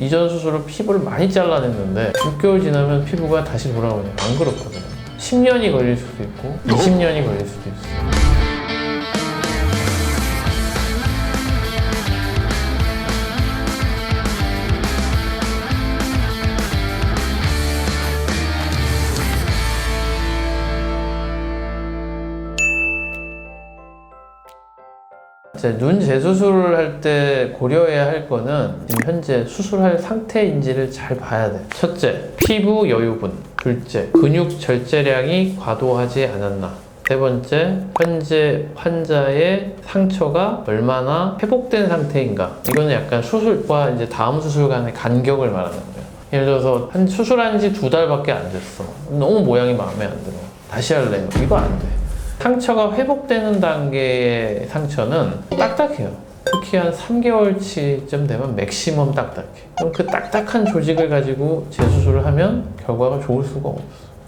이전 수술로 피부를 많이 잘라냈는데 6개월 지나면 피부가 다시 돌아오냐 안 그렇거든요. 10년이 걸릴 수도 있고 20년이 걸릴 수도 있어요 제 눈 재수술을 할 때 고려해야 할 거는 지금 현재 수술할 상태인지를 잘 봐야 돼. 첫째, 피부 여유분. 둘째, 근육 절제량이 과도하지 않았나. 세 번째, 현재 환자의 상처가 얼마나 회복된 상태인가. 이거는 약간 수술과 이제 다음 수술 간의 간격을 말하는 거예요. 예를 들어서 한 수술한 지 두 달밖에 안 됐어. 너무 모양이 마음에 안 들어. 다시 할래요. 이거 안 돼. 상처가 회복되는 단계의 상처는 딱딱해요. 특히 한 3개월치쯤 되면 맥시멈 딱딱해. 그럼 그 딱딱한 조직을 가지고 재수술을 하면 결과가 좋을 수가 없어.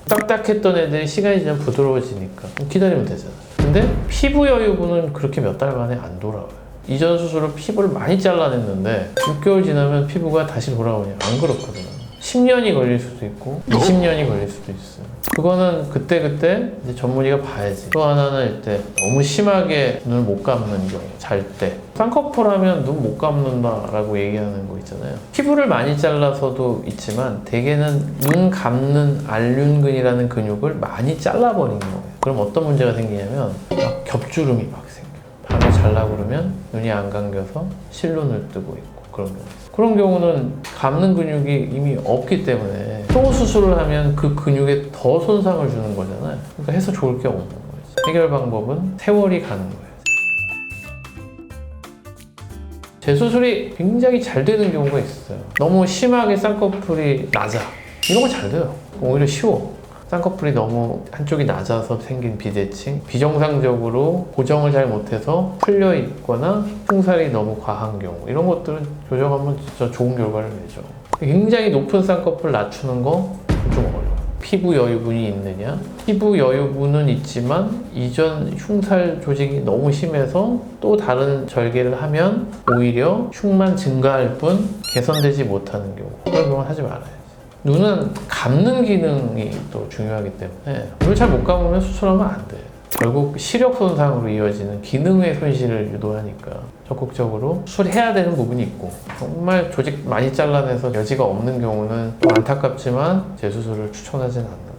딱딱했던 애들이 시간이 지나면 부드러워지니까 기다리면 되잖아. 근데 피부 여유분은 그렇게 몇 달 만에 안 돌아와요. 이전 수술로 피부를 많이 잘라냈는데 6개월 지나면 피부가 다시 돌아오냐? 안 그렇거든요. 10년이 걸릴 수도 있고 20년이 걸릴 수도 있어요. 그거는 그때그때 이제 전문의가 봐야지. 또 하나는 이때 너무 심하게 눈을 못 감는 경우, 잘 때. 쌍꺼풀 하면 눈 못 감는다 라고 얘기하는 거 있잖아요. 피부를 많이 잘라서도 있지만 대개는 눈 감는 알륜근이라는 근육을 많이 잘라버린 거예요. 그럼 어떤 문제가 생기냐면 막 겹주름이 막 생겨요. 밤에 잘라고 그러면 눈이 안 감겨서 실눈을 뜨고 있고 그런 경우. 그런 경우는 감는 근육이 이미 없기 때문에 또 수술을 하면 그 근육에 더 손상을 주는 거잖아요. 그러니까 해서 좋을 게 없는 거지. 해결 방법은 세월이 가는 거예요. 재수술이 굉장히 잘 되는 경우가 있어요. 너무 심하게 쌍꺼풀이 낮아. 이런 거 잘 돼요. 오히려 쉬워. 쌍꺼풀이 너무 한쪽이 낮아서 생긴 비대칭, 비정상적으로 고정을 잘 못해서 풀려 있거나 흉살이 너무 과한 경우 이런 것들은 교정하면 진짜 좋은 결과를 내죠. 굉장히 높은 쌍꺼풀 낮추는 거 좀 어려워. 피부 여유분이 있느냐? 피부 여유분은 있지만 이전 흉살 조직이 너무 심해서 또 다른 절개를 하면 오히려 흉만 증가할 뿐 개선되지 못하는 경우 그런 경우는 하지 말아요. 눈은 감는 기능이 또 중요하기 때문에 눈을 잘 못 감으면 수술하면 안 돼. 결국 시력 손상으로 이어지는 기능의 손실을 유도하니까 적극적으로 수술해야 되는 부분이 있고 정말 조직 많이 잘라내서 여지가 없는 경우는 또 안타깝지만 재수술을 추천하지는 않는 거예요.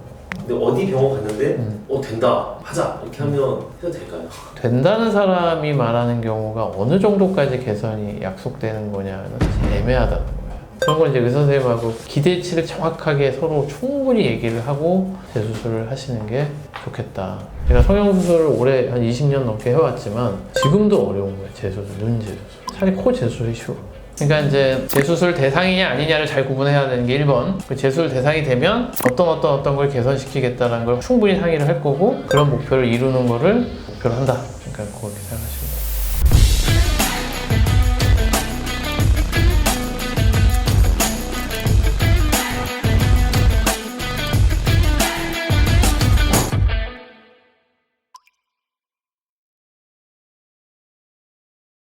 근데 어디 병원 갔는데 음. 어 된다 하자 이렇게 하면 해도 될까요? 된다는 사람이 말하는 경우가 어느 정도까지 개선이 약속되는 거냐는 애매하다는 거예요. 그런 걸 이제 의사 선생님하고 기대치를 정확하게 서로 충분히 얘기를 하고 재수술을 하시는 게 좋겠다. 제가 성형수술을 올해 한 20년 넘게 해왔지만 지금도 어려운 거예요. 재수술, 눈 재수술. 차라리 코 재수술이 쉬워. 그러니까 이제 재수술 대상이냐 아니냐를 잘 구분해야 되는 게 1번. 그 재수술 대상이 되면 어떤 어떤 어떤 걸 개선시키겠다는 걸 충분히 상의를 할 거고 그런 목표를 이루는 거를 목표로 한다. 그러니까 그렇게 생각하시면 돼요.